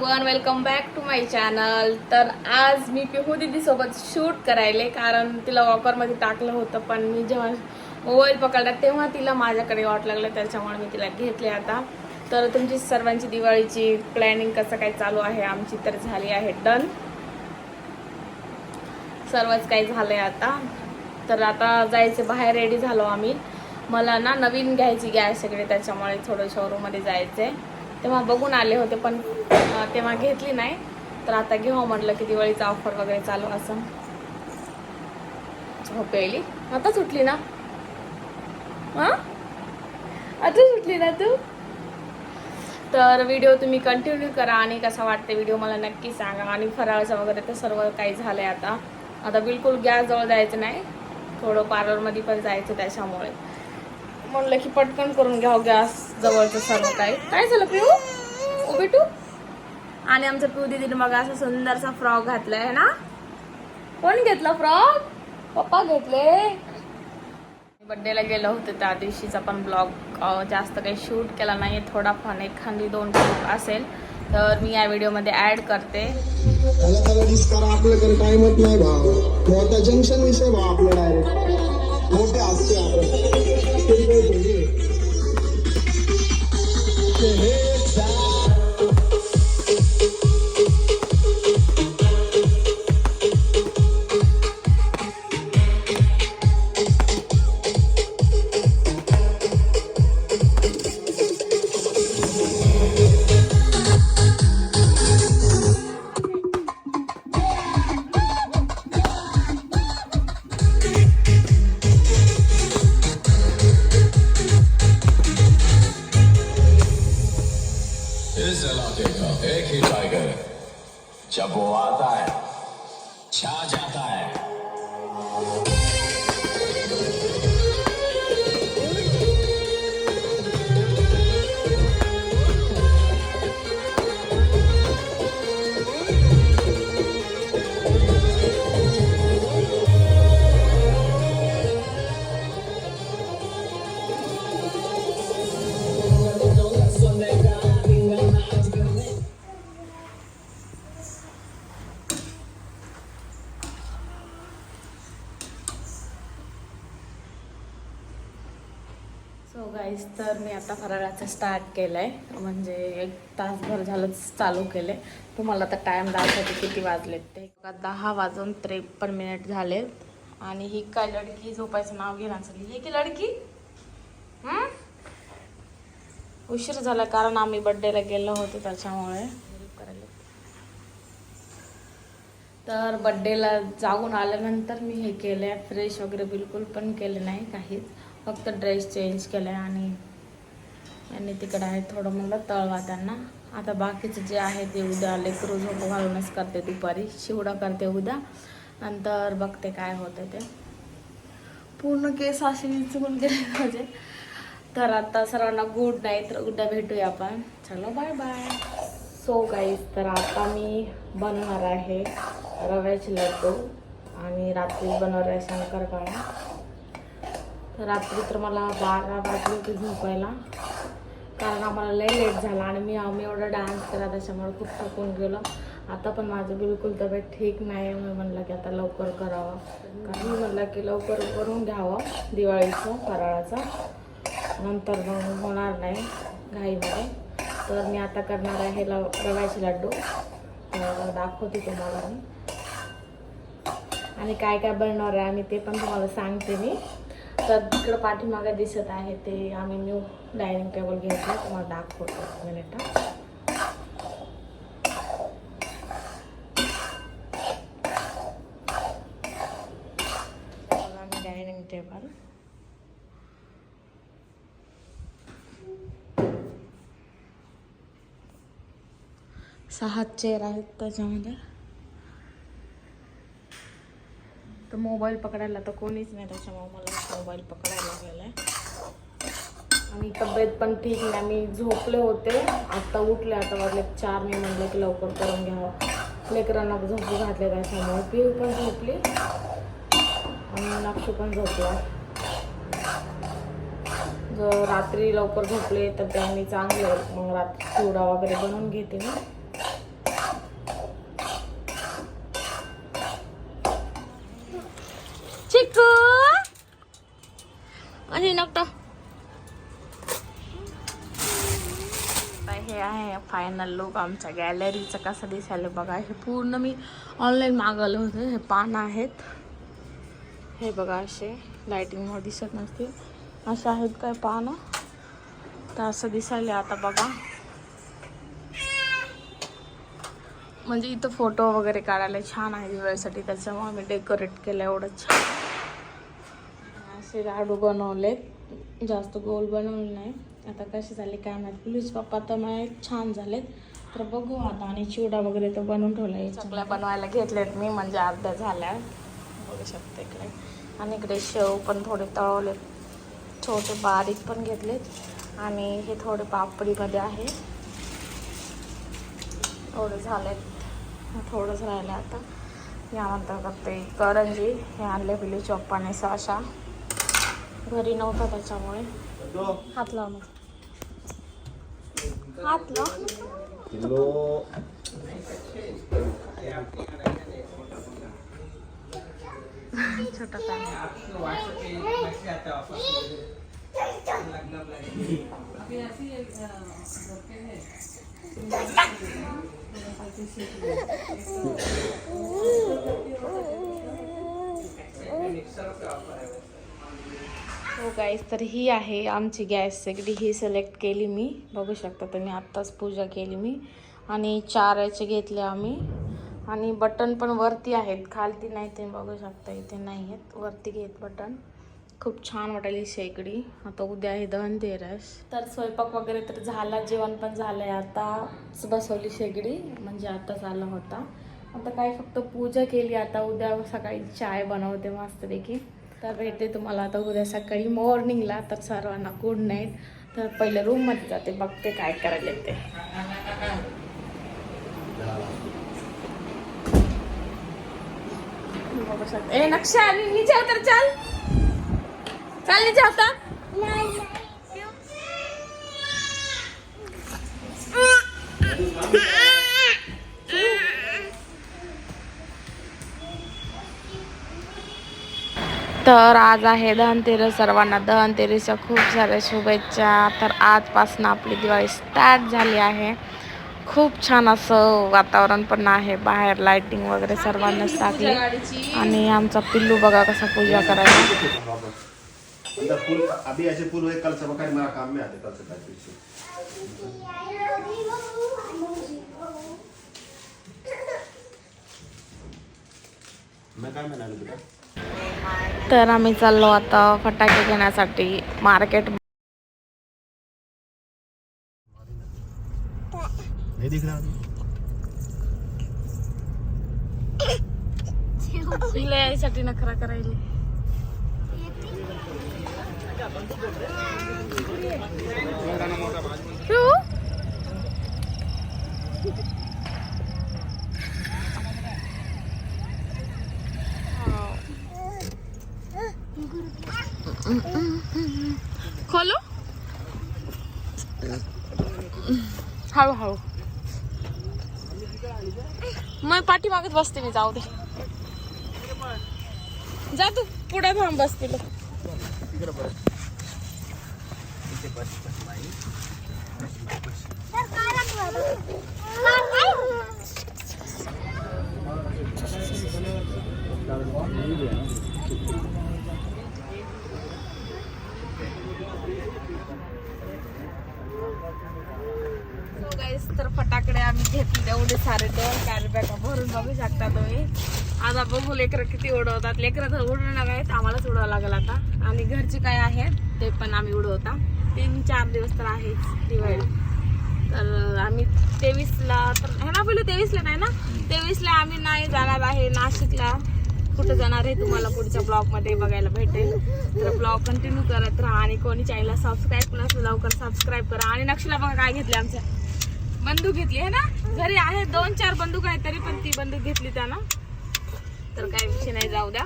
One welcome back to my channel तर आज मी पिहू दिदीसोबत shoot करायले कारण तिला वॉकरमध्ये टाकलं होतं पण मी जेव्हा मोबाईल पकडला तेव्हा तिला माझ्याकडे वाट लागलं त्याच्यामुळे मी तिला घेतले आता. तर तुमची सर्वांची दिवाळीची प्लॅनिंग कसं काय चालू आहे आमची तर झाली आहे डन सर्वच काही झालंय आता. तर आता जायचे बाहेर रेडी झालो आम्ही. मला ना नवीन घ्यायची गॅस सगळे त्याच्यामुळे थोडं शोरूममध्ये जायचं आहे तेव्हा बघून आले होते पण तेव्हा घेतली नाही. तर आता घेऊ म्हटलं की दिवाळीचा ऑफर वगैरे चालू असं झोप यायली. आता सुटली ना? हां? आता सुटली ना तू? तर व्हिडिओ तुम्ही कंटिन्यू करा आणि कसा वाटते व्हिडिओ मला नक्की सांगा. आणि फराळचं वगैरे तर सर्व काही झालंय आता. आता बिलकुल गॅसजवळ जायचं नाही. थोडं पार्लरमध्ये पण जायचं त्याच्यामुळे. म्हणलं की पटकन करून घ्यावं गॅस जवळचं सर्व काही. काय झालं पिऊ? ओ बिटू आणि आमचं पिऊ दिदीने मग असा सुंदरसा फ्रॉक घातलाय ना? कोण घेतला फ्रॉक? पप्पा घेतले. बड्डेला गेलो होतो त्या दिवशीचा पण ब्लॉग जास्त काही शूट केला नाही थोडाफार एखादी दोन क्लिप असेल तर मी या व्हिडिओमध्ये ॲड करते. जंक्शन विषय ভোটে আসছে আমরা जब वो आता है गाईज तर मी आता फराळाचं स्टार्ट केलं आहे म्हणजे एक तासभर झालंच चालू केले तुम्हाला आता टाईम दाखवते किती वाजलेत ते. दहा वाजून त्रेपन्न मिनिट झाले. आणि ही काय लडकी झोपायचं नाव घेणार चालली हे की लडकी? उशीर झाला कारण आम्ही बड्डेला गेलो होतो त्याच्यामुळे. तर बड्डेला जाऊन आल्यानंतर मी हे केलं आहे फ्रेश वगैरे बिलकुल पण केलं नाही काहीच. फक्त ड्रेस चेंज केला आहे आणि आणि तिकडं आहे थोडं म्हणलं तळवा त्यांना. आता बाकीचं जे आहे ते उद्या लेकरू झोप घालूनच करते दुपारी. शिवडा करते उद्या. नंतर बघते काय होतं ते. पूर्ण केस असे चुकून गेले म्हणजे तर आता सर्वांना गुड नाईट तर उद्या भेटूया आपण. चलो बाय बाय सो गाईज तर आता मी बनवणार आहे रव्याचे लड्डू आणि रात्री बनवणार आहे शंकरपाळ्या तर रात्री तर मला बारा वाजले होते झोपायला. कारण आम्हाला लय लेट झाला आणि मी आम्ही एवढा डान्स केला त्याच्यामुळे खूप थकून गेलो. आता पण माझं बिलकुल तब्येत ठीक नाही मी म्हणलं की आता लवकर करावं. कारण मी म्हणलं की लवकर करून घ्यावं दिवाळीचं फराळाचं. नंतर मग होणार नाही घाईमध्ये. तर मी आता करणार आहे लव रव्याचे लड्डू दाखवते तुम्हाला मी. आणि काय काय बनवणार आहे आम्ही ते पण तुम्हाला सांगते मी. तर तिकडं पाठीमागे दिसत आहे ते. आम्ही न्यू डायनिंग टेबल घेतलं. तुम्हाला दाखवतो मिनिट आम्ही डायनिंग टेबल सहा चेअर आहेत त्याच्यामध्ये. तर मोबाईल पकडायला तर कोणीच नाही त्याच्यामुळे मला मोबाईल पकडायला लागलेला आहे. आणि तब्येत पण ठीक नाही. मी झोपले होते. आत्ता उठले. आता वाजले चार मी म्हणलं की लवकर करून घ्यावं. लेकरांना झोपू घातले त्याच्यामुळे. पीव पण झोपली. आणि नक्षी पण झोपला. जर रात्री लवकर झोपले तर त्यांनी चांगले मग रात्री चिवडा वगैरे बनवून घेते मी चिकू आणि नकटा हे आहे फायनल लुक आमच्या गॅलरीचं कसं दिसायला बघा. हे पूर्ण मी ऑनलाईन मागवलं होतं. हे पान आहेत. हे बघा असे. लाईटिंगमध्ये दिसत नसतील. असे आहेत काय पानं? तर असं दिसायला आता बघा. म्हणजे इथं फोटो वगैरे काढायला छान आहे दिवाळीसाठी. त्याच्यामुळे मी डेकोरेट केलं एवढं छान. असे लाडू बनवलेत. जास्त गोल बनवले नाही. आता कसे झाले काय माहिती. प्लीज पप्पा तर माझे छान झालेत. तर बघू आता आणि चिवडा वगैरे तर बनवून आहे चकल्या बनवायला घेतलेत मी म्हणजे अर्ध्या झाल्या. बघू शकते इकडे. आणि इकडे शेव पण थोडे तळवलेत. छोटे बारीक पण घेतलेत. आणि हे थोडे पापडीमध्ये आहे. थोडे झालेत. थोडंच राहिलं आता. यानंतर करते करंजी. हे आणले पिली चोप्पाने अशा घरी नव्हता त्याच्यामुळे. हात लाव मग हात लाव. छोटा पॅन हो गाईस तर ही आहे आमची गॅस सगळी. ही सिलेक्ट केली मी. बघू शकता तुम्ही आत्ताच पूजा केली मी. आणि चार याचे घेतले आम्ही. आणि बटन पण वरती आहेत. खालती नाही ते बघू शकता इथे नाही आहेत. वरती घेत बटन खूप छान वाटेल शेगडी. आता उद्या आहे धनतेरस. तर स्वयंपाक वगैरे तर झाला जेवण पण झालं आहे आताच बसवली शेगडी म्हणजे आताच आला होता. आता काय फक्त पूजा केली आता. उद्या सकाळी चाय बनवते मस्तपैकी. तर भेटते तुम्हाला आता उद्या सकाळी मॉर्निंगला तर सर्वांना गुड नाईट तर पहिले रूममध्ये जाते बघते काय करायला ते ए नक्षा नीचे उतर चल. चल नीचे होता तर आज आहे धनतेरस सर्वांना धनतेरसच्या खूप साऱ्या शुभेच्छा. तर आजपासून आपली दिवाळी स्टार्ट झाली आहे. खूप छान असं वातावरण पण आहे बाहेर लाइटिंग वगैरे सर्वांनाच टाकली आणि आमचा पिल्लू बघा कसा पूजा करायला. तर आम्ही चाललो आता फटाके घेण्यासाठी मार्केट. यायसाठी नखरा करायला. पिऊ? खोलो? हळू हळू. मग पाठीमागत बसते मी जाऊ दे. जा तू पुढे थांब बस. पिलो So guys, तर फटाकडे आम्ही घेतले तेवढे सारे दोन कॅरी बॅगा भरून बघू शकता तुम्ही. आता बघू लेकरं किती उडवतात. लेकरं तर उडवणार आहेत. आम्हालाच उडवावं लागेल आता. आणि घरचे काय आहेत ते पण आम्ही उडवता. तीन चार दिवस तर आहेच दिवाळी. तर आम्ही तेवीसला तर हे ना बोलू तेवीसला नाही ना? तेवीसला आम्ही नाही जाणार आहे नाशिकला. कुठं जाणार आहे तुम्हाला पुढच्या ब्लॉगमध्ये बघायला भेटेल. तर ब्लॉग कंटिन्यू करत राहा आणि कोणी चॅनलला सबस्क्राईब पण लवकर सबस्क्राईब करा. आणि नक्षीला बघा काय घेतलं आमच्या बंदूक घेतली आहे ना? घरी आहे दोन चार बंदूक आहेत तरी पण ती बंदूक घेतली त्यानं. तर काय विषय नाही जाऊ द्या.